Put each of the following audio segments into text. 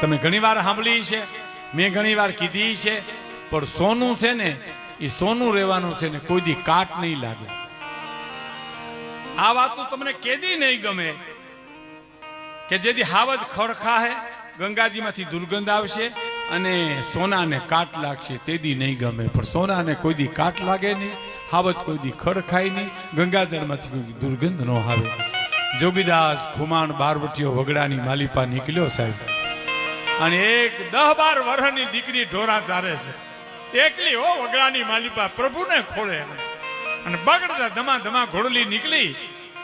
તમે ઘણીવાર સાંભળી છે, મેં ઘણીવાર કીધી છે, પણ સોનું છે ને, એ સોનું રહેવાનું છે ને કોઈ દી કાટ નહીં લાગે. આ વાત તમને કેદી નહીં ગમે, કે જેથી હાવજ ખડખા હે ગંગાજીમાંથી દુર્ગંધ આવશે અને સોનાને કાટ લાગશે તેદી નહીં ગમે. પણ સોનાને કોઈ દી કાટ લાગે નહીં, હાવજ કોઈ દી ખડખાય નહીં, ગંગાજળમાંથી કોઈ દુર્ગંધ ન આવે. જોગીદાસ ખુમાણ બારવટીઓ વગડાની માલિપા નીકળ્યો સાહેબ. અને એક દહ બાર વર્ષની દીકરી ઢોરા ચારે છે. એકલી હો વગડાની માલિપા, પ્રભુને ખોળે અને બગડતા ધમા ધમા ઘોડલી નીકળી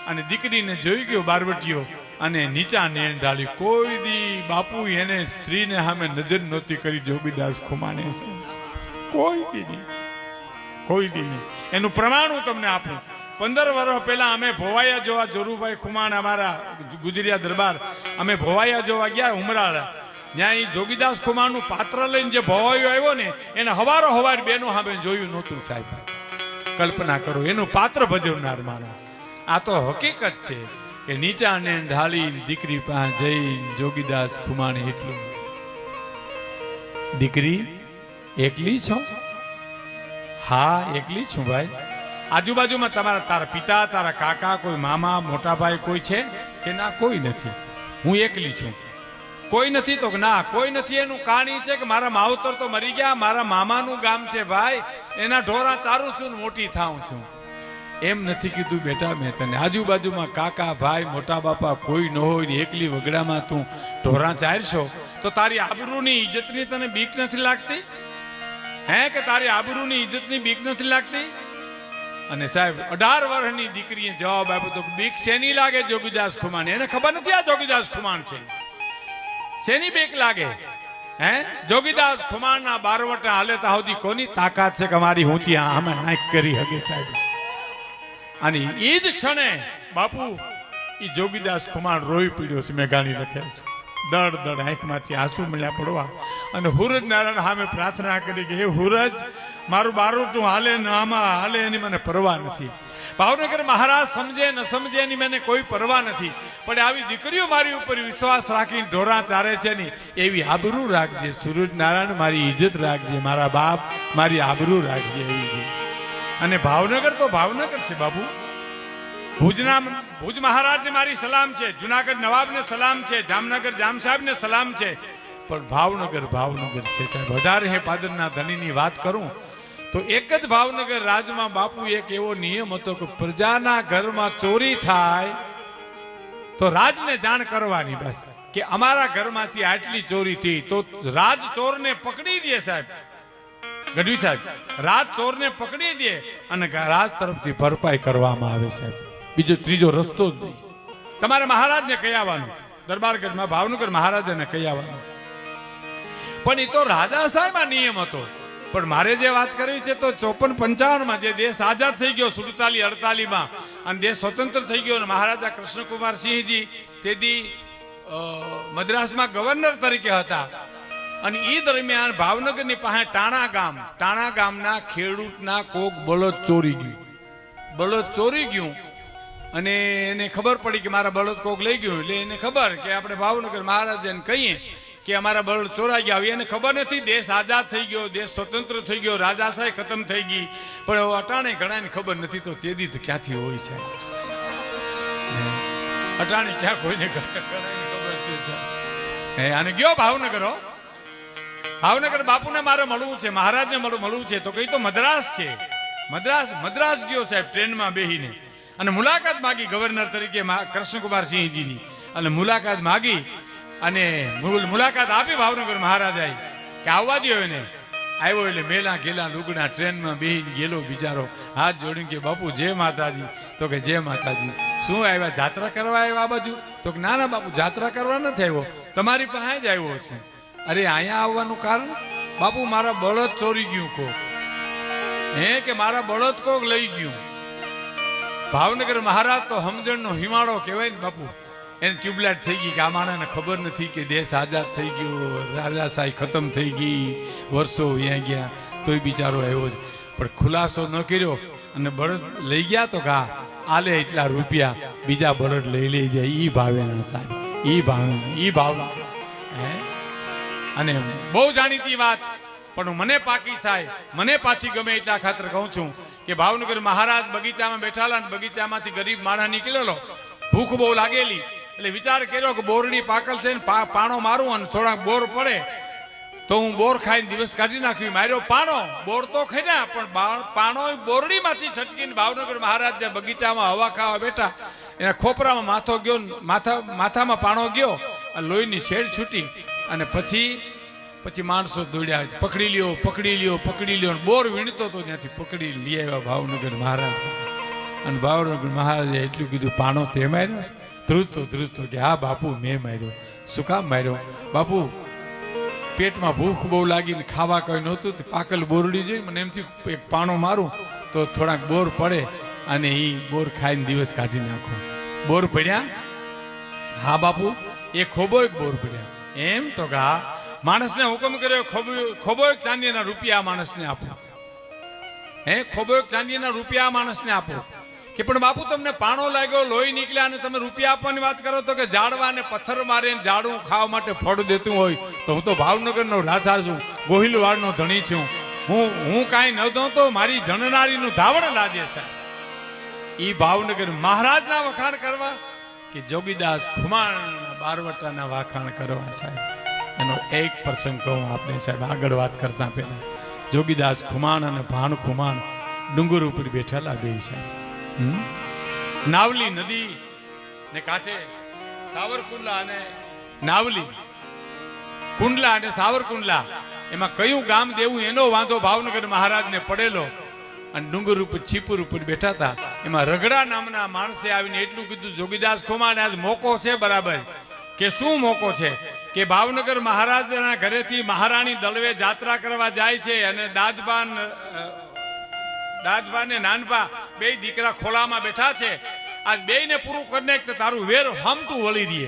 અને દીકરીને જોઈ ગયો બારવટીઓ અને નીચા નેણ ઢાળી, કોઈ દી બાપુ એને સ્ત્રીને સામે નજર નહોતી કરી જોગીદાસ ખુમાણે છે. કોઈ દી નહીં. કોઈ દી નહીં. એનું પ્રમાણ હું તમને આપું. પંદર વર્ષ પહેલા અમે ભોવાયા જોવા, જોરુભાઈ ખુમાણ અમારા ગુજરિયા દરબાર, અમે ભોવાયા જોવા ગયા ઉમરાળા. ત્યાં જોગીદાસ ખુમાણનું પાત્ર લઈને જે ભવાયો આવ્યો ને, એને હવારો હવાર બેનો સામે જોયું નહોતું સાહેબ. કલ્પના કરો, એનું પાત્ર ભજવનાર માનો આ તો હકીકત છે કે નીચા ને ઢાળી દીકરી પાસે જઈ જોગીદાસ ખુમાણે એટલું. દીકરી, એકલી છો? હા, એકલી છું ભાઈ. આજુબાજુમાં તમારા, તારા પિતા, તારા કાકા, કોઈ મામા, મોટા ભાઈ કોઈ છે? કે ના, કોઈ નથી. હું એકલી છું. કોઈ નથી તો ના, કોઈ નથી એનું કાણી છે કે મારા માવતર તો મરી ગયા, મારા મામાનું ગામ છે ભાઈ, એના ઢોરા ચારું છું મોટી થાઉં છું. એમ નથી કીધું બેટા મેં તને. આજુબાજુમાં કાકા, ભાઈ, મોટા બાપા કોઈ ન હોય ને એકલી વગડામાં તું ઢોરા ચારશો, તો તારી આબરૂની ઇજ્જતની તને બીક નથી લાગતી? હે કે તારી આબરૂની ઇજ્જતની બીક નથી લાગતી? અને સાહેબ, અઢાર વર્ષની દીકરીએ જવાબ આપ્યો તો બીક શેની લાગે જોગીદાસ ખુમાન? એને ખબર નથી આ જોગીદાસ ખુમાણ છે. શેની બેક લાગે? હે? જોગીદાસ ખુમાણના બારવટા હાલેતા સુધી કોની તાકાત છે કે અમારી ઊંચી આમે આંખ કરી હગે સાહેબ? અને એ જ ક્ષણે બાપુ એ જોગીદાસ ખુમાણ રોઈ પીડ્યો છે, મેઘાણી લખે છે. દડ દડ આંખમાંથી આંસુ મળ્યા પડવા. અને હુરજ નારાયણ સામે પ્રાર્થના કરી કે, હે હુરજ, મારું બારોટું હાલે ને આમાં હાલે એની મને પરવા નથી. ભાવનગર મહારાજ સમજે, ન સમજે એની મને કોઈ પરવા નથી. પણ આવી દીકરીઓ મારી ઉપર વિશ્વાસ રાખીને ઢોરા ચારે છે ને, એવી આબરૂ રાખજે, સૂરજ નારાયણ મારી ઇજ્જત રાખજે, મારા બાપ મારી આબરૂ રાખજે એવી. અને ભાવનગર તો ભાવનગર છે બાબુ ભુજના ભુજ મહારાજને મારી સલામ છે, જુનાગઢ નવાબને સલામ છે, જામનગર જામ સાહેબને સલામ છે. પણ ભાવનગર ભાવનગર છે સાહેબ. હજાર હે પાદરના ધણીની વાત કરું તો એક જ ભાવનગર રાજમાં બાપુ એક એવો નિયમ હતો કે પ્રજાના ઘરમાં ચોરી થાય તો રાજને જાણ કરવાની બસ, કે અમારા ઘરમાંથી આટલી ચોરી થઈ તો રાજ ચોરને પકડી દે સાહેબ. ગઢવી સાહેબ, રાજ ચોરને પકડી દે અને રાજ તરફથી ભરપાઈ કરવામાં આવે સાહેબ. બીજો ત્રીજો રસ્તો જ નહીં. તમારે મહારાજને કહી આવવાનું. દરબારગઢમાં ભાવનગર મહારાજાને કહી આવવાનું. પણ એ તો રાજા સાહેબ નિયમ હતો. પણ મારે જે વાત કરવી છે તો ચોપન પંચાવનમાં જે દેશ આઝાદ થઈ ગયો, સુડતાલી અડતાલી માં અને દેશ સ્વતંત્ર થઈ ગયો મહારાજા કૃષ્ણકુમાર સિંહજી તેથી મદ્રાસમાં ગવર્નર તરીકે હતા. અને એ દરમિયાન ભાવનગરની પાસે ટાણા ગામ, ટાણા ગામના ખેડૂતના કોક બળદ ચોરી ગયું. બળદ ચોરી ગયું, અને એને ખબર પડી કે મારા બળદ કોક લઈ ગયું, એટલે એને ખબર કે આપણે ભાવનગર મહારાજાને કહીએ કે અમારા બળ ચોરાઈ ગયા એને ખબર નથી, દેશ આઝાદ થઈ ગયો, દેશ સ્વતંત્ર થઈ ગયો, રાજાશાહી ખતમ થઈ ગઈ. પણ અટાણે ઘણાને ખબર નથી તો તેદી તો ક્યાંથી હોય છે? અટાણે ક્યાં કોઈને ખબર છે? સાહેબ. હે અને ગયો ભાવનગર, હો? ભાવનગર બાપુને મારે મળવું છે, મહારાજને મળવું છે. તો કઈ તો મદ્રાસ છે. મદ્રાસ મદ્રાસ ગયો સાહેબ, ટ્રેનમાં બેહીને. અને મુલાકાત માગી ગવર્નર તરીકે કૃષ્ણકુમાર સિંહજીની અને મુલાકાત માગી અને મુલ- મુલાકાત આપી ભાવનગર મહારાજાએ કે આવવા દો એને. આવ્યો એટલે મેલા ગેલા લુગડા ટ્રેનમાં બેહીને ગેલો બિચારો. હાથ જોડીને કે, બાપુ, જય માતાજી. તો કે, જય માતાજી. શું આવ્યા? જાત્રા કરવા આવ્યા આ બાજુ? તો કે, ના ના, બાપુ, જાત્રા કરવા નથી આવ્યો. તમારી પાસે જ આવ્યો છું. અરે, અહીંયા આવવાનું કારણ? બાપુ, મારા બળદ ચોરી ગયું કોક. હે, કે મારા બળદ કોક લઈ ગયું? ભાવનગર મહારાજ તો સમજણનો હિમાળો કહેવાય ને, બાપુ. એને ટ્યુબલાઇટ થઈ ગઈ કે આ માણસને ખબર નથી કે દેશ આઝાદ થઈ ગયો રાજાશાહી ખતમ થઈ ગઈ, વર્ષો અહીંયા ગયા, તોય બિચારો આવ્યો જ. પણ ખુલાસો ન કર્યો અને બળદ લઈ ગયા તો કા આલે એટલા રૂપિયા, બીજા બળદ લઈ લઈ જાય. ઈ ભાવે સાહેબ. ઈ ભાવે ઈ ભાવ. હે? અને બહુ જાણીતી વાત. પણ મને પાકી થાય. મને પાછી ગમે એટલા ખાતર કહું છું કે ભાવનગર મહારાજ બગીચામાં બેઠાલા બગીચામાંથી ગરીબ માણસ નીકળેલો. ભૂખ બહુ લાગેલી. એટલે વિચાર કર્યો કે બોરડી પાકલ છે પાણો મારું અને થોડાક બોર પડે. તો હું બોર ખાઈને દિવસ કાઢી નાખવી માર્યો પાણો, બોર તો ખાઈ પણ પાણો બોરડીમાંથી છટકીને ભાવનગર મહારાજ બગીચામાં હવા ખાવા બેઠા. એના ખોપરામાં માથો ગયો માથા, માથામાં પાણો ગયો અને લોહીની શેડ છૂટી. અને પછી પછી માણસો દોડ્યા. પકડી લ્યો પકડી લ્યો પકડી લ્યો. બોર વીણતો તો ત્યાંથી પકડી લઈ આવ્યા ભાવનગર મહારાજ. અને ભાવનગર મહારાજે એટલું કીધું, પાણો તે માર્યો ધ્રુજતો ધ્રુજતો કે, હા, બાપુ, મેં માર્યો. શું કામ માર્યો? બાપુ, પેટમાં ભૂખ બહુ લાગીને ખાવા કઈ નહોતું પાકલ બોરડી જોઈ, મને એમથી એક પાણો મારું, તો થોડાક બોર પડે અને એ બોર ખાઈને દિવસ કાઢી નાખો. બોર પડ્યા? હા, બાપુ, એ ખોબો એક બોર પડ્યા. એમ તો કે, હા. માણસને હુકમ કર્યો ખોબો એક ચાંદીના રૂપિયા માણસને આપો. હે ખોબો એક ચાંદીના રૂપિયા માણસને આપો. કે પણ બાપુ, તમને પાણો લાગ્યો, લોહી નીકળ્યા અને તમે રૂપિયા આપવાની વાત કરો તો કે ઝાડવા ને પથ્થર મારે ને ઝાડવું ખાવા માટે ફળ દેતું હોય તો હું તો ભાવનગરનો રાજા છું, ગોહિલવાડનો ધણી છું. હું હું કાંઈ ન દઉં તો મારી જણનારીનું ધાવણ લાજે સાહેબ ઈ ભાવનગર મહારાજના વખાણ કરવા કે જોગીદાસ ખુમાણ બારવટાના વખાણ કરવા સાહેબ? એનો એક પ્રસંગ કહું આપણે સાહેબ આગળ વાત કરતા પહેલા. જોગીદાસ ખુમાણ અને ભાણ ખુમાણ ડુંગર ઉપર બેઠેલા બે સાહેબ? નાવલી નદી ને કાંઠે સાવરકુંડલા અને નાવલી. કુંડલા અને સાવરકુંડલા, એમાં કયું ગામ દેવું એનો વાંધો ભાવનગર મહારાજને પડેલો. અને ડુંગર ઉપર છીપુર ઉપર બેઠા હતા. એમાં રગડા નામના માણસે આવીને એટલું કીધું, જોગીદાસ ખોમાને આજ મોકો છે બરાબર. કે શું મોકો છે? કે ભાવનગર મહારાજના ઘરેથી મહારાણી દળવે જાત્રા કરવા જાય છે અને દાદબાન અ, દાદબા ને નાનભા બે દીકરા ખોલામાં બેઠા છે. આ બે ને પૂરું કરીને તારું વેર હમતું વળી દે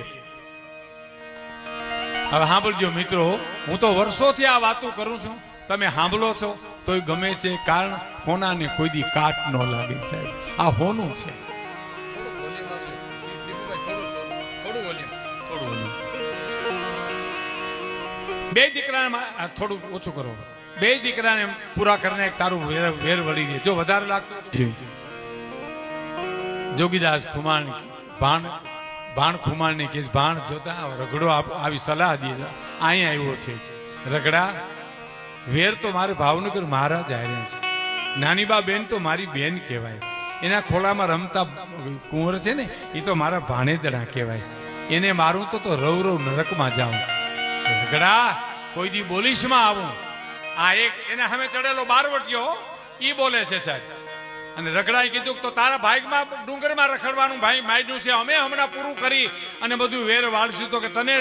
હવે સાંભળજો મિત્રો હું તો વર્ષોથી આ વાતો કરું છું. તમે સાંભળો છો તોય ગમે છે કારણ હોનાને કોઈ દી કાટ ન લાગે સાહેબ. આ હોનું છે. બે દીકરા થોડું ઓછું કરો. બે દીકરાને પૂરા કરીને તારું વેર વળી દે. જો વધારે લાગતું જોગીદાસ ખુમાન ભાણ ભાણ ખુમાણ ને કે ભાણ જોતા રગડો આવી સલાહ દે. અહીં આવ્યો છે. રગડા વેર તો મારે ભાવનગર મહારાજ આવ્યા છે. નાની બા બેન તો મારી બેન કહેવાય. એના ખોળામાં રમતા કુંવર છે ને એ તો મારા ભાણેદડા કહેવાય. એને મારું તો તો રવ રવ નરકમાં જાઉં. રગડા કોઈ દી બોલીશમાં આવું. આ એક એને સામે ચડેલો બારવટીયો ઈ બોલે છે સાહેબ. અને રગડાએ કીધું તો તારા ભાઈમાં ડુંગરમાં રખડવાનું ભાઈ માંડ્યું છે, અમે હમણાં પૂરું કરી અને બધું વેર વાળશું તો કે તને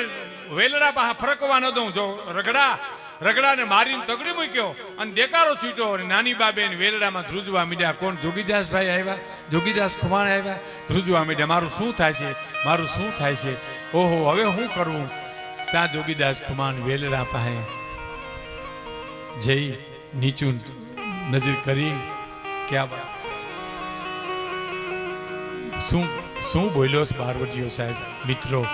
વેલડા પાસે ફરકવા ન દઉં. જો રગડા રગડાને મારીને તગડી મૂક્યો અને દેકારો છૂટ્યો અને નાની બાબેન વેલડામાં ધ્રુજવા મીડ્યા. કોણ? જોગીદાસભાઈ આવ્યા? જોગીદાસ ખુમાણ આવ્યા? ધ્રુજવા મીડ્યા. મારું શું થાય છે? મારું શું થાય છે? ઓહો, હવે હું કરવું ત્યાં જોગીદાસ ખુમાણ વેલડા પાસે જઈ નીચું નજર કરી કે શું શું બોલ્યો છે પાર્વતીઓ સાહેબ, મિત્રો?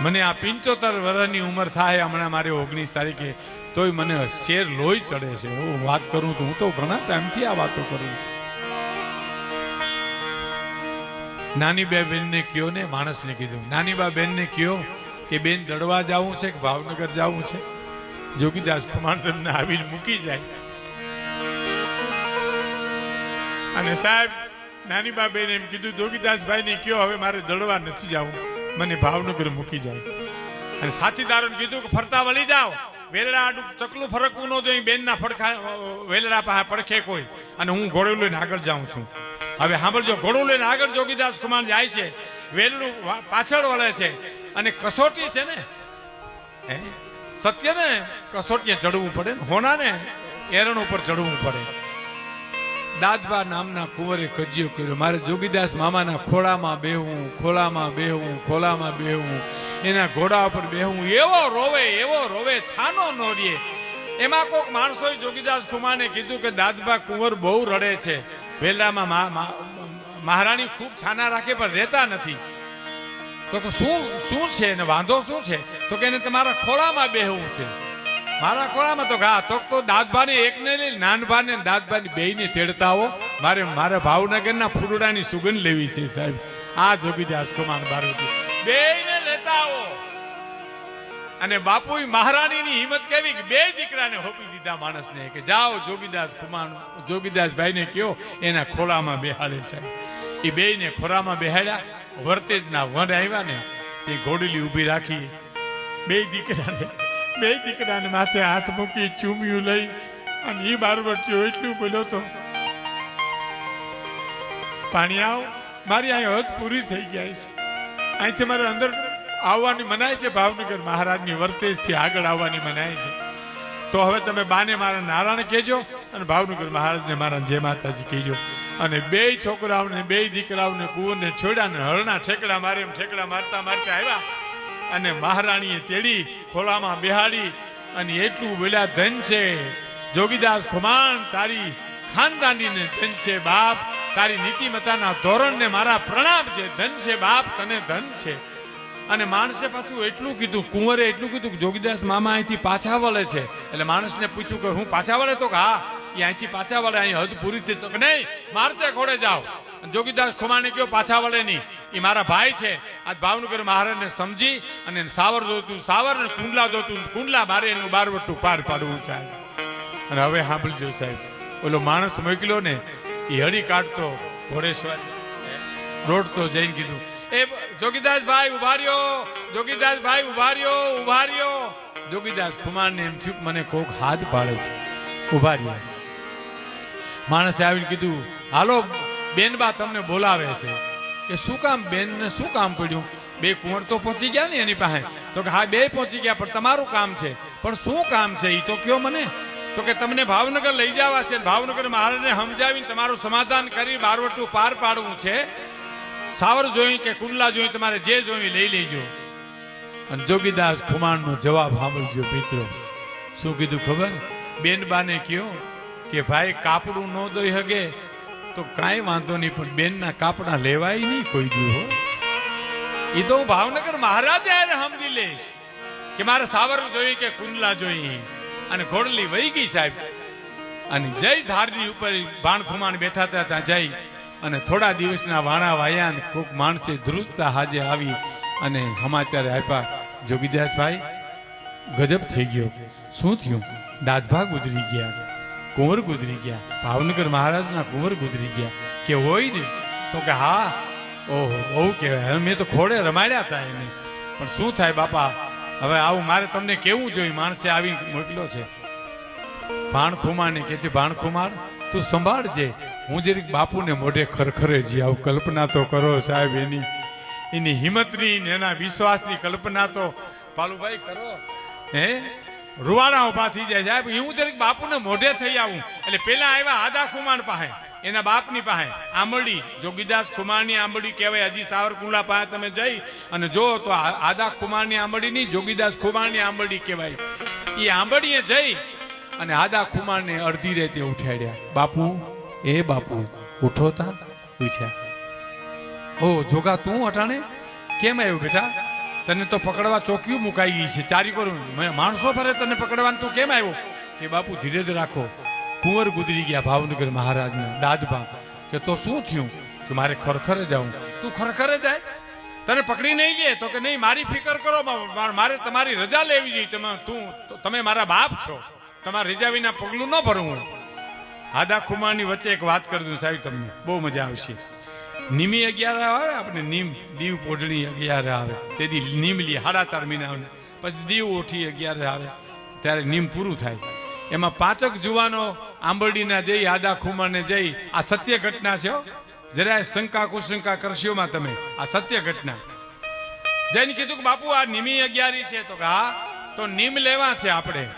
મને આ પિંચોતેર વર્ષની ઉંમર થાય, હમણાં મારે ઓગણીસ તારીખે, તોય મને શેર લોહી ચડે છે. હું વાત કરું તો હું તો ઘણા ટાઈમથી આ વાતો કરું. નાની બે બેનને કયો ને માણસને કીધું. નાની બા બેનને કયો કે, બેન, દડવા જવું છે કે ભાવનગર જવું છે? જોગીદાસ કુમાર તમને જ મૂકી જાય. અને સાહેબ, નાની બાબેને એમ કીધું જોગીદાસભાઈ ને કયો, હવે મારે દડવા નથી જવું. મને ભાવનગર મૂકી જાય. અને સાથીદારોને કીધું કે, ફરતા વળી જાઓ. વેલડા આડું ચકલું ફરકવું ન જોઈએ બેનના ફડખા વેલડા પાસે પડખે કોઈ. અને હું ઘોડું લઈને આગળ જાઉં છું. હવે સાંભળજો, ઘોડું લઈને આગળ જોગીદાસ કુમાર જાય છે. વેલડું પાછળ વળે છે. અને કસોટી છે ને? હે? સત્ય ને કસોટીએ ચડવું પડે ને હોના ને એરણ ઉપર ચડવું પડે. દાદવા નામના કુંવરે કજિયો કર્યો, મારે જોગીદાસ મામાના ખોળામાં બેહવું ખોળામાં બેહવું ખોળામાં બેહવું, એના ઘોડા ઉપર બેહવું, એવો રોવે એવો રોવે, છાનો નો રે એમાં કોક માણસોએ જોગીદાસ કુમારને કીધું કે દાદભા કુંવર બહુ રડે છે. વેલામાં મહારાણી ખૂબ છાના રાખે, પણ રહેતા નથી. તો શું શું છે એને વાંધો? શું છે? તો કે એને તમારા ખોળામાં બેહવું છે. મારા ખોળામાં તો ઘા તો તો દાદભાને એકને લઈ, નાનભાને ને દાદભાની બેયને તેડતા હો. મારે મારે ભાવનગરના ફૂલડાની સુગંધ લેવી છે સાહેબ. આ જોગીદાસ કુમાર બારોટી. બેયને લેતા આવો અને બાપુ મહારાણીની હિંમત કેવી કે બે દીકરાને હોપી દીધા માણસને કે જાઓ જોગીદાસ કુમાર જોગીદાસ ભાઈને કયો એના ખોળામાં બેહાડે છે. એ બેયને ખોરામાં બેહાડ્યા, વર્તેજના વન આવ્યા ને એ ઘોડલી ઊભી રાખી. બે દીકરાને બે દીકરાને માથે હાથ મૂકી ચૂમ્યું લઈ અને એ બારવટીઓ એટલું બોલ્યો તો, પાણી આવ, મારી અહીં હદ પૂરી થઈ જાય છે. અહીંથી મારે અંદર આવવાની મનાય છે, ભાવનગર મહારાજની વર્તેજથી આગળ આવવાની મનાય છે. તો હવે તમે બાને મારા નારાયણ કહેજો અને ભાવનગર મહારાજને મારા જય માતાજી કહેજો. અને બે છોકરાઓને, બે દીકરાઓને, કુંવરને છોડ્યા ને હરણા, ઠેકડા મારે ઠેકડા મારતા મારતા આવ્યા. અને મહારાણીએ તેડી ખોલામાં બેહાડી અને એટલું બોલ્યા ધન છે જોગીદાસ ખુમાન તારી ખાનદાનીને ધન છે બાપ, તારી નીતિમતાના ધોરણને મારા પ્રણામ છે. ધન છે બાપ, તને ધન છે. અને માણસે પાછું એટલું કીધું, કુંવરે એટલું કીધું કે જોગીદાસ મામા અહીંથી પાછા વળે છે. એટલે માણસને પૂછ્યું કે, હું પાછા વળે તો કે હા? એ અહીંથી પાછા વળે અહીં હદ પૂરી થઈ તો નહીં મારતે ઘોડે જાઓ. જોગીદાસ ખુમાને કયો, પાછા વળે નહીં. એ મારા ભાઈ છે. આ ભાવનગર મહારાજને સમજી અને સાવર જોતું, સાવર ને કુંડલા જોતું, કુંડલા મારે એનું બારવટું પાર પાડવું સાહેબ અને હવે સાંભળજો સાહેબ. ઓલો માણસ મોકલ્યો ને એ હળી કાઢતો ઘોડેશ્વર. રોડતો જઈને કીધું, એ જોગીદાસ ભાઈ ઊભા રહ્યો જોગીદાસ ભાઈ ઊભા રહ્યો ઊભા રહ્યો જોગીદાસ કુમાર ને એમ થયું મને કોક હાથ પાડે છે. ઊભા માણસે આવીને કીધું, હાલો, બેનબા તમને બોલાવે છે. કે શું કામ બેન ને શું કામ પડ્યું? બે કુંવર તો પહોંચી ગયા ને એની પાસે. તો કે, હા, બે પહોંચી ગયા, પણ તમારું કામ છે. પણ શું કામ છે એ તો કયો મને? તો કે, તમને ભાવનગર લઈ જવા છે ભાવનગર મહારાજને સમજાવીને તમારું સમાધાન કરી બારવટું પાર પાડવું છે. સાવર જોઈ કે કુંડલા જોઈ તમારે જે જોઈ લઈ લેજો. અને જોગીદાસ ખુમાણનો જવાબ સાંભળજો, મિત્રો. શું કીધું ખબર? બેનબાને કયો કે ભાઈ કાપડું ન દઈ હગે તો કાંઈ વાંધો નહીં, પણ બેનના કાપડા લેવાય નહીં કોઈ દી હો. એ તો હું ભાવનગર મહારાજે આને સમજી લઈશ કે મારે સાવર જોઈ કે કુંડલા જોઈ અને ઘોડલી વહી ગઈ સાહેબ. અને જય ધારની ઉપર બાણ ખુમાણ બેઠા હતા, ત્યાં જઈ અને થોડા દિવસના વાણા વાયા ખૂબ માણસે ધ્રુજતા હાજે આવી અને સમાચાર આપ્યા જોગીદાસભાઈ ગજબ થઈ ગયો. શું થયું? દાદભાગ ઉધરી ગયા. કુંવર ગુજરી ગયા. ભાવનગર મહારાજના કુંવર ગુજરી ગયા. કે હોય ને, તો કે હા, ઓહો, બહુ કહેવાય. મેં તો ખોડે રમાડ્યા હતા એને. પણ શું થાય બાપા? હવે આવું મારે તમને કેવું જોઈએ? માણસે આવી મોકલ્યો છે. ભાણખુમાર ને કે છે, ભાણખુમાર, તું સંભાળજે. હું જરીક બાપુને મોઢે ખરખરે જી આવું. કલ્પના તો કરો સાહેબ એની. એની હિંમતની એના વિશ્વાસની કલ્પના તો, પાલુભાઈ કરો. હે? રૂવાડા ઊભા થઈ જાય સાહેબ હું જરીક બાપુને મોઢે થઈ આવું. એટલે પેલા આવ્યા આદા ખુમાર પાસે, એના બાપની પાસે. આંબળી જોગીદાસ ખુમારની આંબળી કહેવાય, હજી સાવરકુંડલા પાસે તમે જઈ અને જો તો આદા ખુમારની આંબળી નહીં જોગીદાસ ખુમારની આંબળી કહેવાય. એ આંબળીએ જઈ અને આદા ખુમારને અડધી રેતે ઉઠાડ્યા. બાપુ, એ બાપુ, ઉઠો તા પૂછ્યા ઓ, જોગા, તું અટાણે? કેમ આવ્યો બેટા? તને તો પકડવા ચોકીયું મુકાઈ ગઈ છે. ચારી કરું માણસો ફરે તને પકડવાનું તું કેમ આવ્યો? કે બાપુ ધીરે જ રાખો. કુંવર ગુજરી ગયા ભાવનગર મહારાજના દાદભા કે તો શું થયું? કે મારે ખરખરે જાઉં. તું ખરખરે જાય? તને પકડી નહીં લે તો કે નહીં, મારી ફિકર કરો મારે તમારી રજા લેવી જોઈએ. તમે તું તમે મારા બાપ છો. તમારે રજા વિના પગલું ન ભરવું આદા ખુમારની વચ્ચે એક વાત કરી દઉં સાહેબ તમને. બહુ મજા આવશે. નિમી અગિયાર આવે? આપણે નીમ, દીવ પોઢણી અગિયાર આવે? તેથી નીમ લી ચાર મહિના આવે પછી દીવ ઓઠી અગિયાર આવે? ત્યારે નીમ પૂરું થાય. એમાં પાંચક જુવાનો આંબરડીના જઈ આદા ખુમાને જઈ આ સત્ય ઘટના છે જરાય શંકા કુશંકા કરશોમાં તમે. આ સત્ય ઘટના. જઈને કીધું કે બાપુ, આ નિમી અગિયારી છે. તો કે હા, તો નીમ લેવા છે આપણે.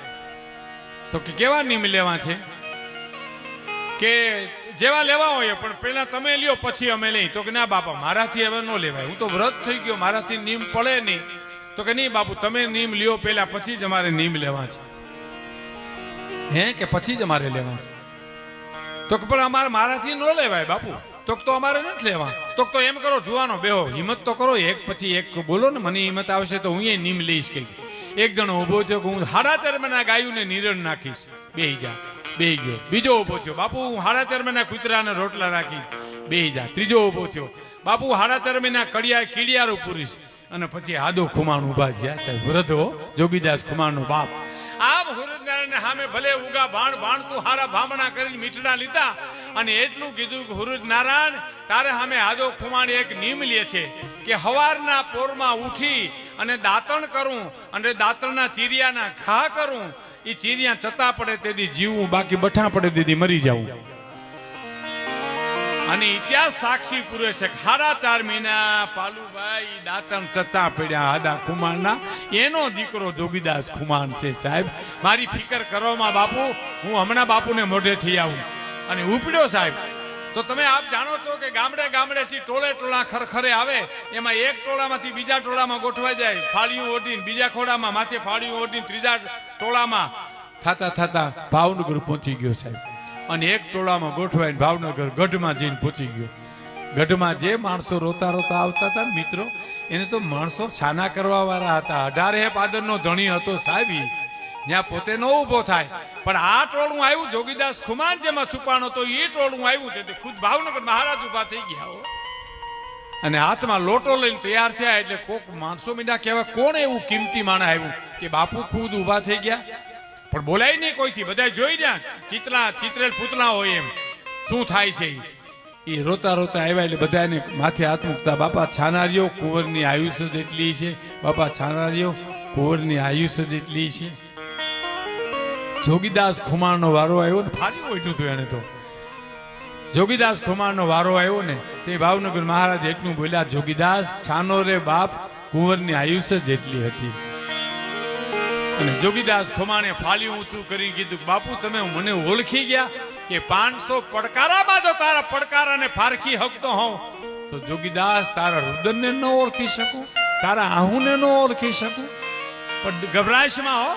તો કે કેવા નીમ લેવા છે? કે જેવા લેવા હોય પણ પેલા તમે લ્યો, પછી અમે લઈ. તો કે ના બાપા, મારાથી હવે ન લેવાય. હું તો વ્રત થઈ ગયો, મારાથી નીમ પડે નહીં. તો કે નહીં બાપુ, તમે નીમ લ્યો પેલા પછી જ અમારે નીમ લેવા છે. હે કે પછી જ અમારે લેવા છે? તો કે પણ અમારે મારાથી ન લેવાય બાપુ. તો તો અમારે નથી લેવા. તો તો એમ કરો, જુવાનો બેહો. હિંમત તો કરો, એક પછી એક. બોલો ને, મને હિંમત આવશે તો હું એ નીમ લઈશ કે એક જણો ઊભો થયો હું હાડા તેર મહિના ગાયુંને નીરણ નાખીશ. બે જા બે ગયો. બીજો ઊભો થયો, બાપુ, હું હાડા તેર મહિના રોટલા નાખીશ બે જા. ત્રીજો ઊભો થયો, બાપુ હાડા તેર કડિયા, કીડિયારું પૂરીશ. અને પછી આદો ખુમાણ ઊભા થયા. વૃદ્ધો જોગીદાસ ખુમાણનો બાપ. આમ હુરજનારાયણને સામે ભલે ઉગા ભાણ ભાણ તું હારા ભામણા કરીને મીઠડા લીધા. અને એટલું કીધું કે હુરજ નારાયણ તારે સામે આજો ખુમાણ એક નિયમ લે છે કે હવારના પોરમાં ઉઠી અને દાંતણ કરું અને દાંતણના ચીરિયાના ઘા કરું. એ ચીરિયા ચતા પડે તેથી જીવવું બાકી બઠા પડે તેથી મરી જવું અને ઇતિહાસ સાક્ષી પૂરે છે ખારા ચાર મહિના પાલુભાઈ દાંતણ ચત્તા પડ્યા આદા ખુમાણના. એનો દીકરો જોગીદાસ ખુમાણ છે સાહેબ. મારી ફિકર કરવામાં બાપુ, હું હમણાં બાપુને મોઢેથી આવું. અને ઉપડ્યો સાહેબ. તો તમે આપ જાણો છો કે ગામડે ગામડેથી ટોળે ટોળા ખરખરે આવે, એમાં એક ટોળામાંથી બીજા ટોળામાં ગોઠવાઈ જાય, ફાળિયું ઓઢીને બીજા ખોડામાં માથે ફાળિયું ઓઢીને ત્રીજા ટોળામાં. થાતા થતા ભાવનગર પહોંચી ગયો સાહેબ. અને એક ટોળામાં ગોઠવાઈને ભાવનગર ગઢમાં જઈને પહોંચી ગયો. ગઢમાં જે માણસો રોતા રોતા આવતા હતા ને મિત્રો, એને તો માણસો છાના કરવા વાળા હતા. અઢારે પાદરનો ધણી હતો સાહેબ. ત્યાં પોતે ન ઊભો થાય. પણ આ ટોળું આવ્યું જોગીદાસ ખુમાન જેમાં છુપાણો તો એ ટોળું આવ્યું તેથી ખુદ ભાવનગર મહારાજ ઊભા થઈ ગયા હો. અને હાથમાં લોટો લઈને તૈયાર થયા એટલે કોક માણસો મીડા કહેવાય કોણ એવું કિંમતી માણસ આવ્યું? કે બાપુ ખુદ ઊભા થઈ ગયા. પણ બોલાય નહીં કોઈથી. બધા જોઈ રહ્યા. ચિતલા, ચિતરેલ પૂતલા હોય એમ. શું થાય છે એ રોતા રોતા આવ્યા એટલે બધાને માથે હાથ મૂકતા, બાપા, છાનારીઓ કુંવરની આયુષ્ય જેટલી છે. બાપા, છાનારીઓ કુંવરની આયુષ્ય જેટલી છે. જોગીદાસ ખુમાણનો વારો આવ્યો ને ફારી ઓઢ્યું હતું એને તો. જોગીદાસ ખુમાણનો વારો આવ્યો ને, તે ભાવનગર મહારાજ એટલું બોલ્યા, જોગીદાસ, છાનો રે બાપ, કુંવરની આયુષ્ય જેટલી હતી. અને જોગીદાસ ખુમાણે ફાલી ઊંચું કરી કીધું, બાપુ, તમે મને ઓળખી ગયા કે પાંચસો પડકારામાં જો તારા પડકારાને ફારખી હકતો હોઉં. તો જોગીદાસ, તારા રુદનને ન ઓળખી શકું, તારા આહુને ન ઓળખી શકું. પણ ગભરાશમાં હો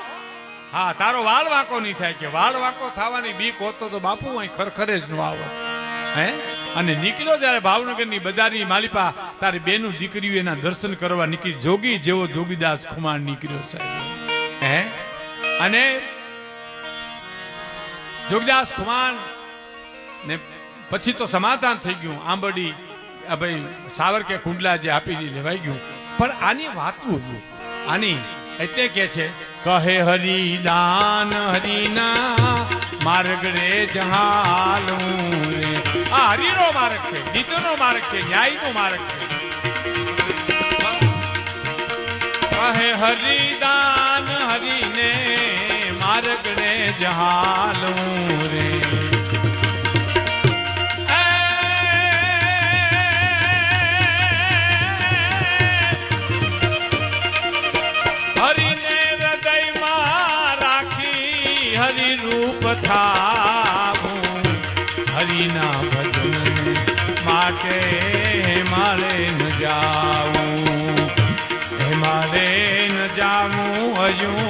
હા, તારો વાળ વાંકો નહીં થાય કે વાળ વાંકો થવાની બીક હોતો તો બાપુ અહીં ખરખરે જ ન આવે. હે? અને નીકળ્યો જ્યારે ભાવનગરની બજારની માલિપા, તારી બેનું દીકરીઓ એના દર્શન કરવા નીકળી જોગી જેવો જોગીદાસ ખુમાણ નીકળ્યો સાહેબ હે? અને જોગીદાસ ખુમાન ને પછી તો સમાધાન થઈ ગયું. આંબડી ભાઈ સાવર કે કુંડલા જે આપી લેવાઈ ગયું. પણ આની વાત હતું. આની એટલે કે છે, કહે હરિદાન હરિના માર્ગ રે જહાલું રે. આ હરિનો માર્ગ છે, નીતિનો માર્ગ છે, ન્યાયનો માર્ગ છે. કહે હરિદાન હરિને માર્ગ રે જહાલું રે. થાવું હરિના ભજન માટે મારે ન જાવું. મારે ન જાવું હજુ